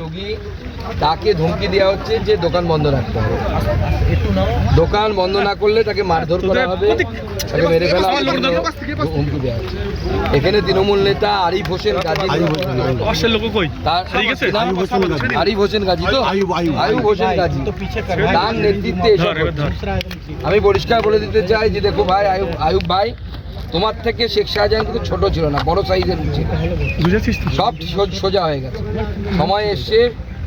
লোক তাকে ধমকি দেওয়া হচ্ছে যে দোকান বন্ধ রাখতে হবে। দোকান বন্ধ না করলে তাকে মারধর করা হবে তাকে মেরে ফেলা এখানে হুমকি দেওয়া হচ্ছে। এখানে তৃণমূল নেতা আরিফ হোসেন গাজী। অশ্বের লোক কই? তার ঠিক আছে নাম? আরিফ হোসেন গাজী তো? আইয়ুব, আইয়ুব। আইয়ুব হোসেন গাজী। তার নেতৃত্বে আমি পরিষ্কার বলে দিতে চাই যে দেখো ভাই আয়ুব আয়ুব ভাই তোমার থেকে শেখ শাহজাহান কিন্তু ছোট ছিল না বড় সাইজের ছিল। বুঝেছিস সব সোজা হয়ে গেছে। সময় এসছে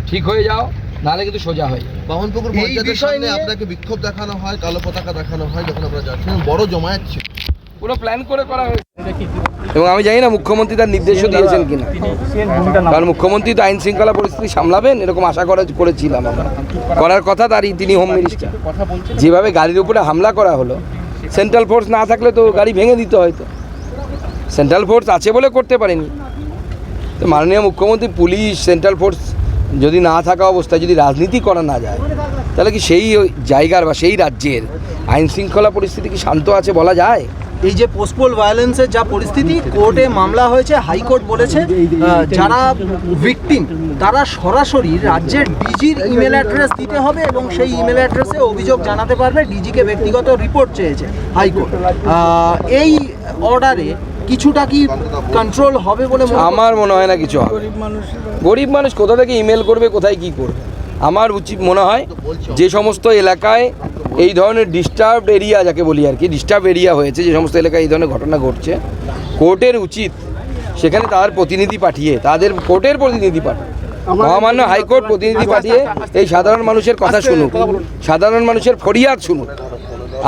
ঠিক হয়ে যাও নাহলে কিন্তু সোজা হয়ে যাবে। বামনপুকুর পঞ্চায়েতের সামনে আপনাকে বিক্ষোভ দেখানো হয় কালো পতাকা দেখানো হয় যখন আপনারা যাচ্ছেন বড় জমায়েত ছিল। পুরো প্ল্যান করে করা হয়েছে। এবং আমি জানি না মুখ্যমন্ত্রী তার নির্দেশও দিয়েছেন কিনা। কারণ মুখ্যমন্ত্রী তো আইন শৃঙ্খলা পরিস্থিতি সামলাবেন এরকম আশা করা করেছিলাম আমরা। করার কথা তারই তিনি হোম মিনিস্টার যেভাবে গাড়ির উপরে হামলা করা হলো সেন্ট্রাল ফোর্স না থাকলে তো গাড়ি ভেঙে দিতে হয়তো সেন্ট্রাল ফোর্স আছে বলে করতে পারেনি। তো মাননীয় মুখ্যমন্ত্রী, পুলিশ সেন্ট্রাল ফোর্স যদি না থাকা অবস্থায় যদি রাজনীতি করা না যায়, তাহলে কি সেই জায়গার বা সেই রাজ্যের আইন শৃঙ্খলা পরিস্থিতি কি শান্ত আছে বলা যায়? এই যে পোস্টপোল ভায়োলেন্সের যা পরিস্থিতি কোর্টে মামলা হয়েছে হাইকোর্ট বলেছে যারা ভিকটিম তারা সরাসরি রাজ্যের ডিজির ইমেল অ্যাড্রেস দিতে হবে এবং সেই ইমেল অ্যাড্রেসে অভিযোগ জানাতে পারবে ডিজিকে ব্যক্তিগত রিপোর্ট চেয়েছে হাইকোর্ট। এই অর্ডারে কিছুটা কি কন্ট্রোল হবে বলে আমার মনে হয় না কিছু হবে। গরিব মানুষ কোথা থেকে ইমেল করবে কোথায় কি করবে? আমার উচিত মনে হয় যে সমস্ত এলাকায় এই ধরনের ডিস্টার্বড এরিয়া যাকে বলি আর কি ডিস্টার্ব এরিয়া হয়েছে যে সমস্ত এলাকায় এই ধরনের ঘটনা ঘটছে কোর্টের উচিত সেখানে তার প্রতিনিধি পাঠিয়ে তাদের কোর্টের প্রতিনিধি পাঠিয়ে মহামান্য হাইকোর্ট প্রতিনিধি পাঠিয়ে এই সাধারণ মানুষের কথা শুনুক সাধারণ মানুষের ফরিয়াদ শুনুক।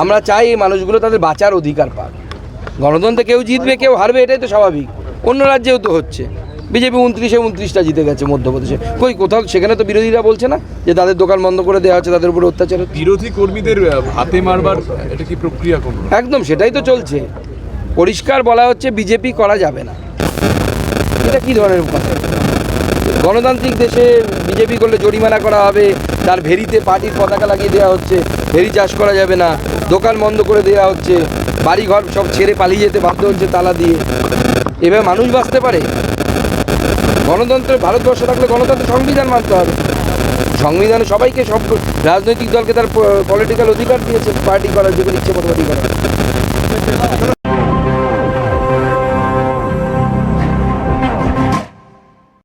আমরা চাই এই মানুষগুলো তাদের বাঁচার অধিকার পাক। গণতন্ত্রে কেউ জিতবে কেউ হারবে এটাই তো স্বাভাবিক। অন্য রাজ্যেও তো হচ্ছে। বিজেপি উনত্রিশে উনত্রিশটা জিতে গেছে মধ্যপ্রদেশে। কই কোথাও সেখানে তো বিরোধীরা বলছে না যে তাদের দোকান বন্ধ করে দেওয়া হচ্ছে তাদের উপরে অত্যাচার বিরোধী কর্মীদের হাতে মারবার এটা কি প্রক্রিয়া কোন? একদম সেটাই তো চলছে। পরিষ্কার বলা হচ্ছে বিজেপি করা যাবে না। এটা কি ধরনের কথা? গণতান্ত্রিক দেশে বিজেপি করলে জরিমানা করা হবে তার ভেরিতে পার্টির পতাকা লাগিয়ে দেওয়া হচ্ছে ভেরি চাষ করা যাবে না দোকান বন্ধ করে দেওয়া হচ্ছে বাড়িঘর সব ছেড়ে পালিয়ে যেতে বাধ্য হচ্ছে তালা দিয়ে। এভাবে মানুষ বাঁচতে পারে? গণতন্ত্র ভারতবর্ষ থাকলে গণতন্ত্রের সংবিধান মানতে হবে। সংবিধানে সবাইকে সব রাজনৈতিক দলকে তার পলিটিক্যাল অধিকার দিয়েছে পার্টি করার যেগুলো ইচ্ছে মতো করার।